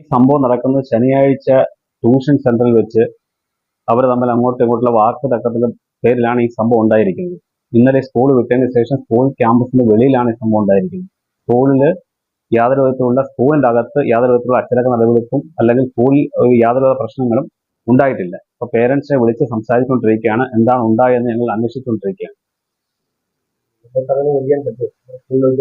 ഈ സംഭവം നടക്കുന്നത് ശനിയാഴ്ച ട്യൂഷൻ സെന്ററിൽ വെച്ച് അവർ തമ്മിൽ അങ്ങോട്ടും ഇങ്ങോട്ടുള്ള വാക്ക് തക്കത്തിന്റെ പേരിലാണ് ഈ സംഭവം ഉണ്ടായിരിക്കുന്നത്. ഇന്നലെ സ്കൂൾ വിട്ടതിന് ശേഷം സ്കൂൾ ക്യാമ്പസിന് വെളിയിലാണ് ഈ സംഭവം ഉണ്ടായിരിക്കുന്നത്. സ്കൂളിൽ യാതൊരു വിധത്തിലുള്ള സ്കൂളിന്റെ അകത്ത് യാതൊരു വിധത്തിലുള്ള അച്ചടക്ക നടപടികൾക്കും അല്ലെങ്കിൽ സ്കൂളിൽ ഒരു യാതൊരു വിധ പ്രശ്നങ്ങളും ഉണ്ടായിട്ടില്ല. അപ്പോൾ പേരൻസിനെ വിളിച്ച് സംസാരിച്ചുകൊണ്ടിരിക്കുകയാണ്. എന്താണ് ഉണ്ടായതെന്ന് ഞങ്ങൾ അന്വേഷിച്ചുകൊണ്ടിരിക്കുകയാണ്.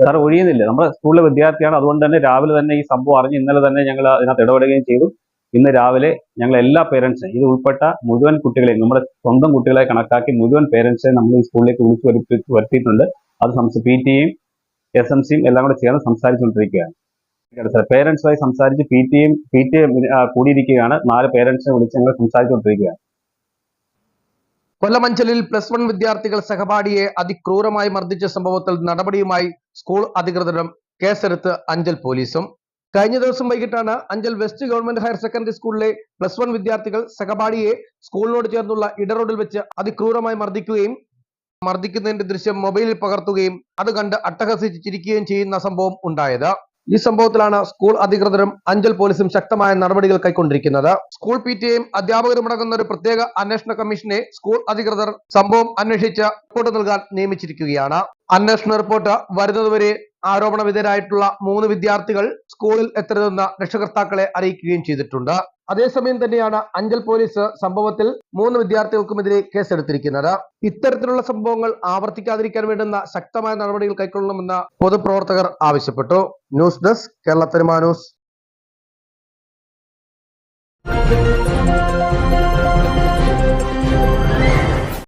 സാർ ഒഴിയുന്നില്ല. നമ്മുടെ സ്കൂളിലെ വിദ്യാർത്ഥിയാണ്. അതുകൊണ്ട് തന്നെ രാവിലെ തന്നെ ഈ സംഭവം അറിഞ്ഞ് ഇന്നലെ തന്നെ ഞങ്ങൾ അതിനകത്ത് ഇടപെടുകയും ചെയ്തു. ഇന്ന് രാവിലെ ഞങ്ങൾ എല്ലാ പേരൻസും ഇത് ഉൾപ്പെട്ട മുഴുവൻ കുട്ടികളെയും നമ്മുടെ സ്വന്തം കുട്ടികളെ കണക്കാക്കി മുഴുവൻ പേരൻസിനെ നമ്മൾ ഈ സ്കൂളിലേക്ക് വിളിച്ചു വരുത്തി വരുത്തിയിട്ടുണ്ട്. അത് സംസ് പി ടിയും എസ് എം സിയും എല്ലാം കൂടെ ചേർന്ന് സംസാരിച്ചുകൊണ്ടിരിക്കുകയാണ്. പേരൻസുമായി സംസാരിച്ച് പി ടിയും പി ടി കൂടിയിരിക്കുകയാണ്. നാല് പേരൻസിനെ വിളിച്ച് ഞങ്ങൾ സംസാരിച്ചുകൊണ്ടിരിക്കുകയാണ്. കൊല്ലമഞ്ചലിൽ പ്ലസ് വൺ വിദ്യാർത്ഥികൾ സഹപാഠിയെ അതിക്രൂരമായി മർദ്ദിച്ച സംഭവത്തിൽ നടപടിയുമായി സ്കൂൾ അധികൃതരും കേസെടുത്ത് അഞ്ചൽ പോലീസും. കഴിഞ്ഞ ദിവസം വൈകിട്ടാണ് Anchal west government higher secondary സ്കൂളിലെ പ്ലസ് വൺ വിദ്യാർത്ഥികൾ സഹപാഠിയെ സ്കൂളിനോട് ചേർന്നുള്ള ഇടറോഡിൽ വെച്ച് അതിക്രൂരമായി മർദ്ദിക്കുകയും മർദ്ദിക്കുന്നതിന്റെ ദൃശ്യം മൊബൈലിൽ പകർത്തുകയും അത് കണ്ട് അട്ടഹസിച്ച് ചിരിക്കുകയും ചെയ്യുന്ന സംഭവം ഉണ്ടായത്. ഈ സംഭവത്തിലാണ് സ്കൂൾ അധികൃതരും അഞ്ചൽ പോലീസും ശക്തമായ നടപടികൾ കൈക്കൊണ്ടിരിക്കുന്നത്. സ്കൂൾ പി ടി എയും അധ്യാപകരും അടങ്ങുന്ന ഒരു പ്രത്യേക അന്വേഷണ കമ്മീഷനെ സ്കൂൾ അധികൃതർ സംഭവം അന്വേഷിച്ച് റിപ്പോർട്ട് നൽകാൻ നിയമിച്ചിരിക്കുകയാണ്. അന്വേഷണ റിപ്പോർട്ട് വരുന്നതുവരെ ആരോപണ വിധേയരായിട്ടുള്ള മൂന്ന് വിദ്യാർത്ഥികൾ സ്കൂളിൽ എത്തരുതെന്ന് രക്ഷകർത്താക്കളെ അറിയിക്കുകയും ചെയ്തിട്ടുണ്ട്. അതേസമയം തന്നെയാണ് അഞ്ചൽ പോലീസ് സംഭവത്തിൽ മൂന്ന് വിദ്യാർത്ഥികൾക്കുമെതിരെ കേസെടുത്തിരിക്കുന്നത്. ഇത്തരത്തിലുള്ള സംഭവങ്ങൾ ആവർത്തിക്കാതിരിക്കാൻ വേണ്ടുന്ന ശക്തമായ നടപടികൾ കൈക്കൊള്ളണമെന്ന് പൊതുപ്രവർത്തകർ ആവശ്യപ്പെട്ടു. News desk Kerala Thank news.